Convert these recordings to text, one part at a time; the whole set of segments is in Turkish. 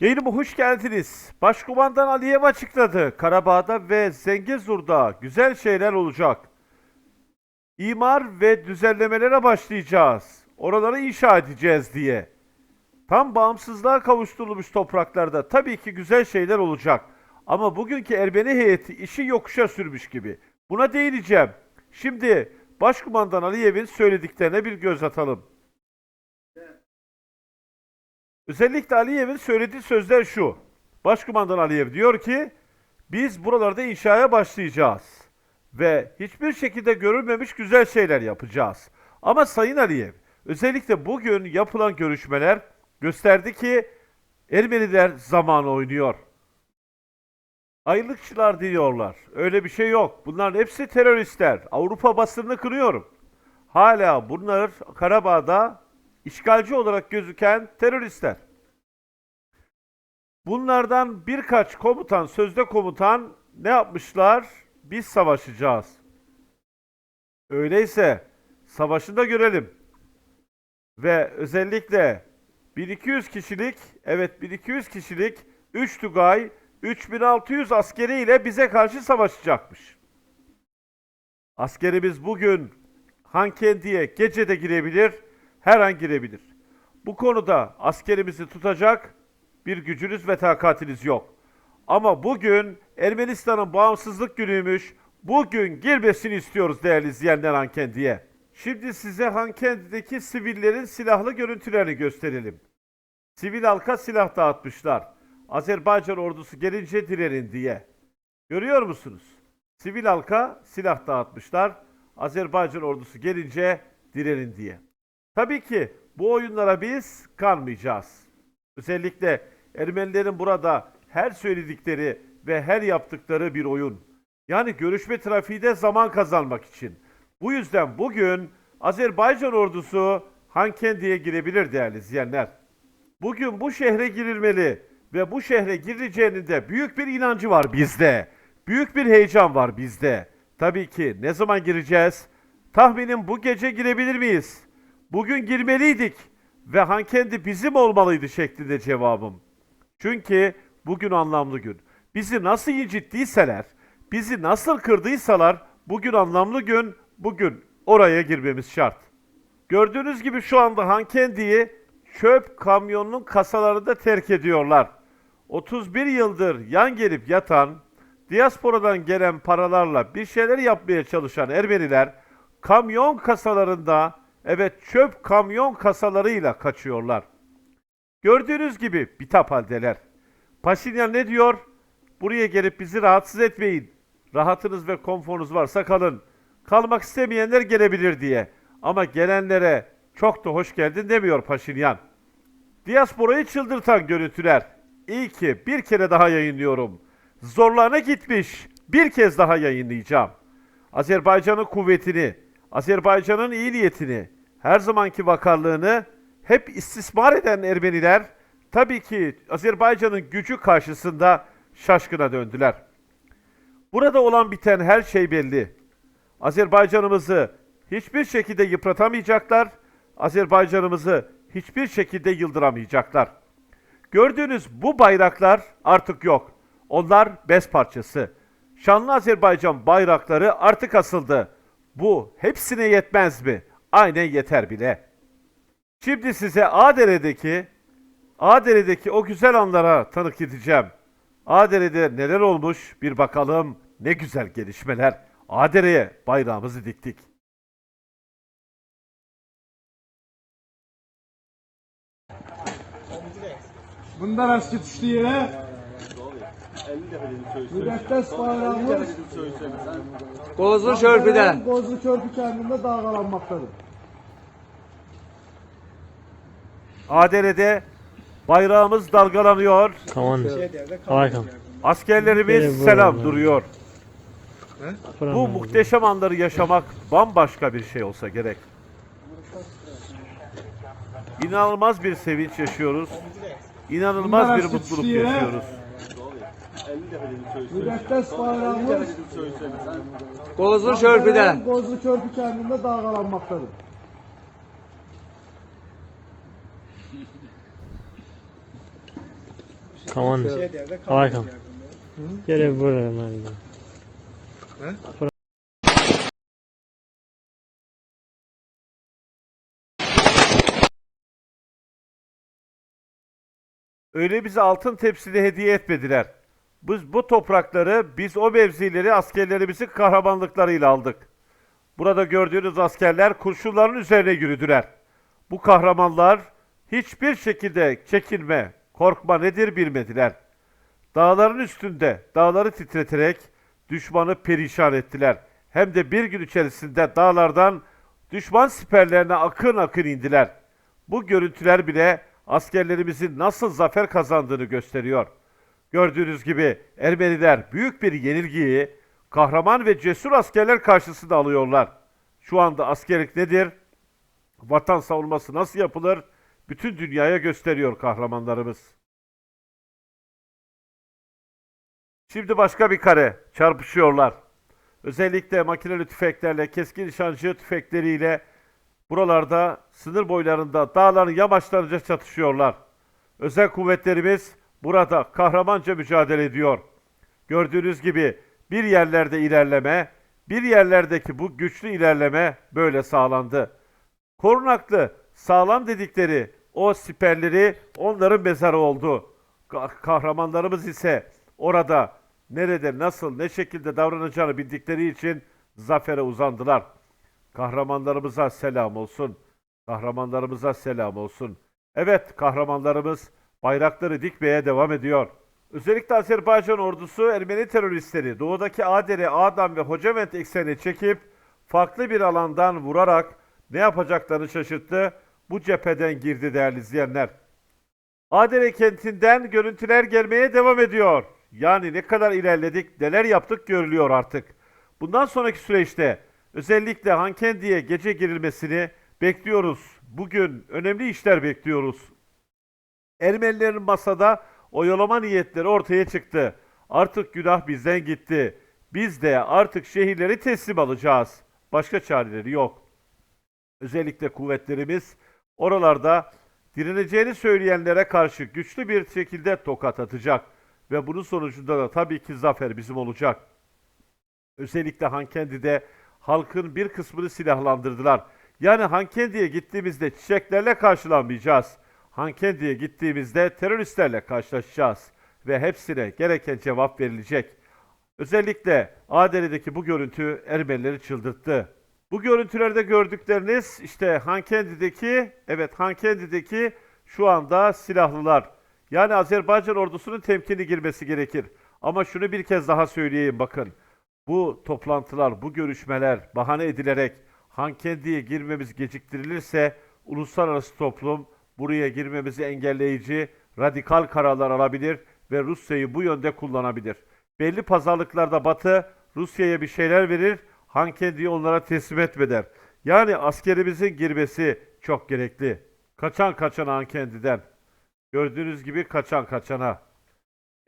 Yayınıma hoş geldiniz. Başkumandan Aliyev açıkladı. Karabağ'da ve Zengezur'da güzel şeyler olacak. İmar ve düzenlemelere başlayacağız. Oraları inşa edeceğiz diye. Tam bağımsızlığa kavuşturulmuş topraklarda tabii ki güzel şeyler olacak. Ama bugünkü Ermeni heyeti işi yokuşa sürmüş gibi. Buna değineceğim. Şimdi Başkumandan Aliyev'in söylediklerine bir göz atalım. Özellikle Aliyev'in söylediği sözler şu. Başkumandan Aliyev diyor ki biz buralarda inşaya başlayacağız ve hiçbir şekilde görülmemiş güzel şeyler yapacağız. Ama Sayın Aliyev özellikle bugün yapılan görüşmeler gösterdi ki Ermeniler zaman oynuyor. Ayrılıkçılar diyorlar. Öyle bir şey yok. Bunların hepsi teröristler. Avrupa basınını kırıyorum. Hala bunlar Karabağ'da işgalci olarak gözüken teröristler. Bunlardan birkaç komutan, sözde komutan ne yapmışlar? Biz savaşacağız. Öyleyse savaşı da görelim. Ve özellikle 1200 kişilik, evet 1200 kişilik 3 Tugay 3600 askeri ile bize karşı savaşacakmış. Askerimiz bugün Hankendi'ye gece de girebilir, her an girebilir. Bu konuda askerimizi tutacak bir gücünüz ve takatiniz yok. Ama bugün Ermenistan'ın bağımsızlık günüymüş. Bugün girmesini istiyoruz değerli izleyenler Hankendi'ye. Şimdi size Hankendi'deki sivillerin silahlı görüntülerini gösterelim. Sivil halka silah dağıtmışlar. Azerbaycan ordusu gelince direnin diye. Görüyor musunuz? Sivil halka silah dağıtmışlar. Azerbaycan ordusu gelince direnin diye. Tabii ki bu oyunlara biz kanmayacağız. Özellikle Ermenilerin burada her söyledikleri ve her yaptıkları bir oyun. Yani görüşme trafiğinde zaman kazanmak için. Bu yüzden bugün Azerbaycan ordusu Hankendi'ye girebilir değerli izleyenler. Bugün bu şehre girilmeli ve bu şehre girileceğinin de büyük bir inancı var bizde. Büyük bir heyecan var bizde. Tabii ki ne zaman gireceğiz? Tahminim bu gece girebilir miyiz? Bugün girmeliydik ve Hankendi bizim olmalıydı şeklinde cevabım. Çünkü bugün anlamlı gün. Bizi nasıl incittiyseler, bizi nasıl kırdıysalar bugün anlamlı gün, bugün oraya girmemiz şart. Gördüğünüz gibi şu anda Hankendi'yi çöp kamyonunun kasalarında terk ediyorlar. 31 yıldır yan gelip yatan, diasporadan gelen paralarla bir şeyler yapmaya çalışan Ermeniler kamyon kasalarında, evet çöp kamyon kasalarıyla kaçıyorlar. Gördüğünüz gibi bitap haldeler. Paşinyan ne diyor? Buraya gelip bizi rahatsız etmeyin. Rahatınız ve konforunuz varsa kalın. Kalmak istemeyenler gelebilir diye. Ama gelenlere çok da hoş geldin demiyor Paşinyan. Diasporayı çıldırtan görüntüler. İyi ki bir kere daha yayınlıyorum. Zorlarına gitmiş. Bir kez daha yayınlayacağım. Azerbaycan'ın kuvvetini, Azerbaycan'ın iyi niyetini, her zamanki vakarlığını hep istismar eden Ermeniler tabii ki Azerbaycan'ın gücü karşısında şaşkına döndüler. Burada olan biten her şey belli. Azerbaycan'ımızı hiçbir şekilde yıpratamayacaklar. Azerbaycan'ımızı hiçbir şekilde yıldıramayacaklar. Gördüğünüz bu bayraklar artık yok. Onlar bez parçası. Şanlı Azerbaycan bayrakları artık asıldı. Bu hepsine yetmez mi? Aynen yeter bile. Şimdi size Ağdere'deki Ağdere'deki o güzel anlara tanık edeceğim. Ağdere'de neler olmuş bir bakalım. Ne güzel gelişmeler. Ağdere'ye bayrağımızı diktik. Bundan eski düştü yere müqəddəs bayrağımız Qozlu körpüdə. Qozlu Körpü kəndində dalgalanmaqdadır. Ağdere'de bayrağımız dalgalanıyor. Tamam. Harika. Askerlerimiz Evet, selam duruyor. Bu muhteşem anları yaşamak bambaşka bir şey olsa gerek. İnanılmaz bir sevinç yaşıyoruz. İnanılmaz Bunlar bir mutluluk yaşıyoruz. Müqəddəs bayrağımız Qozlu körpüdə. Dalgalanmaqdadır. Kaman. Hakan. Gel buraya ben. Öyle bize altın tepside hediye etmediler. Biz bu toprakları, biz o mevzileri askerlerimizin kahramanlıklarıyla aldık. Burada gördüğünüz askerler kurşunların üzerine yürüdüler. Bu kahramanlar hiçbir şekilde çekinme, korkma nedir bilmediler. Dağların üstünde dağları titreterek düşmanı perişan ettiler. Hem de bir gün içerisinde dağlardan düşman siperlerine akın akın indiler. Bu görüntüler bile askerlerimizin nasıl zafer kazandığını gösteriyor. Gördüğünüz gibi Ermeniler büyük bir yenilgiyi kahraman ve cesur askerler karşısında alıyorlar. Şu anda askerlik nedir? Vatan savunması nasıl yapılır? Bütün dünyaya gösteriyor kahramanlarımız. Şimdi başka bir kare çarpışıyorlar. Özellikle makineli tüfeklerle, keskin nişancı tüfekleriyle buralarda sınır boylarında dağların yamaçlarınca çatışıyorlar. Özel kuvvetlerimiz burada kahramanca mücadele ediyor. Gördüğünüz gibi bir yerlerde ilerleme, bir yerlerdeki bu güçlü ilerleme böyle sağlandı. Korunaklı, sağlam dedikleri o siperleri onların mezarı oldu. Ka- Kahramanlarımız ise orada nerede, nasıl, ne şekilde davranacağını bildikleri için zafere uzandılar. Kahramanlarımıza selam olsun. Kahramanlarımıza selam olsun. Evet, kahramanlarımız bayrakları dikmeye devam ediyor. Özellikle Azerbaycan ordusu Ermeni teröristleri doğudaki Adere, Adam ve Hocavent eksenine çekip farklı bir alandan vurarak ne yapacaklarını şaşırttı. Bu cepheden girdi değerli izleyenler. Adere kentinden görüntüler gelmeye devam ediyor. Yani ne kadar ilerledik, neler yaptık görülüyor artık. Bundan sonraki süreçte özellikle Hankendi'ye gece girilmesini bekliyoruz. Bugün önemli işler bekliyoruz. Ermenilerin masada oyalama niyetleri ortaya çıktı. Artık günah bizden gitti. Biz de artık şehirleri teslim alacağız. Başka çareleri yok. Özellikle kuvvetlerimiz oralarda direneceğini söyleyenlere karşı güçlü bir şekilde tokat atacak. Ve bunun sonucunda da tabii ki zafer bizim olacak. Özellikle Hankendi'de halkın bir kısmını silahlandırdılar. Yani Hankendi'ye gittiğimizde çiçeklerle karşılanmayacağız. Hankendi'ye gittiğimizde teröristlerle karşılaşacağız. Ve hepsine gereken cevap verilecek. Özellikle Adele'deki bu görüntü Ermenileri çıldırttı. Bu görüntülerde gördükleriniz işte Hankendi'deki, evet Hankendi'deki şu anda silahlılar. Yani Azerbaycan ordusunun temkinli girmesi gerekir. Ama şunu bir kez daha söyleyeyim bakın. Bu toplantılar, bu görüşmeler bahane edilerek Hankendi'ye girmemiz geciktirilirse uluslararası toplum buraya girmemizi engelleyici radikal kararlar alabilir ve Rusya'yı bu yönde kullanabilir. Belli pazarlıklarda Batı Rusya'ya bir şeyler verir, Hankendi'yi onlara teslim etmeder. Yani askerimizin girmesi çok gerekli. Kaçan kaçana Hankendi'den. Gördüğünüz gibi kaçan kaçana.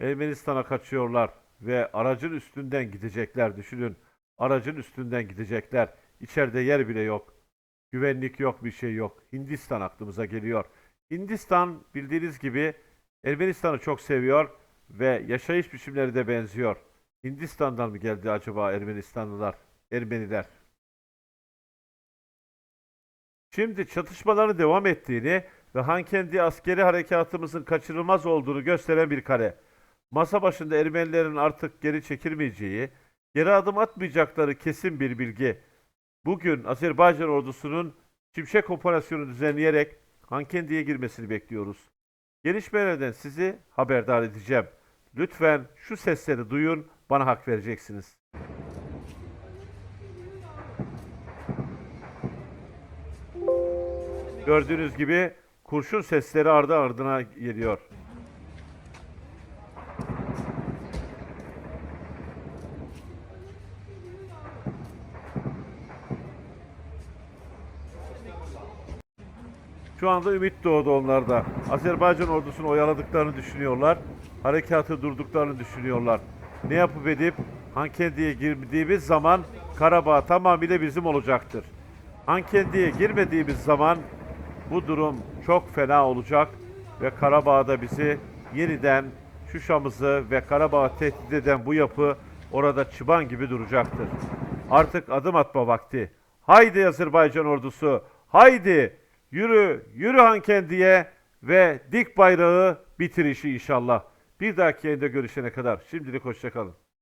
Ermenistan'a kaçıyorlar ve aracın üstünden gidecekler düşünün. Aracın üstünden gidecekler. İçeride yer bile yok. Güvenlik yok, bir şey yok. Hindistan aklımıza geliyor. Hindistan bildiğiniz gibi Ermenistan'ı çok seviyor ve yaşayış biçimleri de benziyor. Hindistan'dan mı geldi acaba Ermenistanlılar, Ermeniler? Şimdi çatışmaların devam ettiğini ve Hankendi askeri harekatımızın kaçınılmaz olduğunu gösteren bir kare. Masa başında Ermenilerin artık geri çekilmeyeceği, geri adım atmayacakları kesin bir bilgi. Bugün Azerbaycan ordusunun Şimşek operasyonu düzenleyerek Hankendi'ye girmesini bekliyoruz. Gelişmelerden sizi haberdar edeceğim. Lütfen şu sesleri duyun, bana hak vereceksiniz. Gördüğünüz gibi kurşun sesleri ardı ardına geliyor. Şu anda ümit doğdu onlarda. Azerbaycan ordusunu oyaladıklarını düşünüyorlar. Harekatı durduklarını düşünüyorlar. Ne yapıp edip Hankendi'ye girdiğimiz zaman Karabağ tamamıyla bizim olacaktır. Hankendi'ye girmediğimiz zaman bu durum çok fena olacak ve Karabağ'da bizi yeniden Şuşa'mızı ve Karabağ'ı tehdit eden bu yapı orada çıban gibi duracaktır. Artık adım atma vakti. Haydi Azerbaycan ordusu, haydi yürü, yürü Hankendi'ye ve dik bayrağı bitir işi inşallah. Bir dahaki yayında görüşene kadar şimdilik hoşçakalın.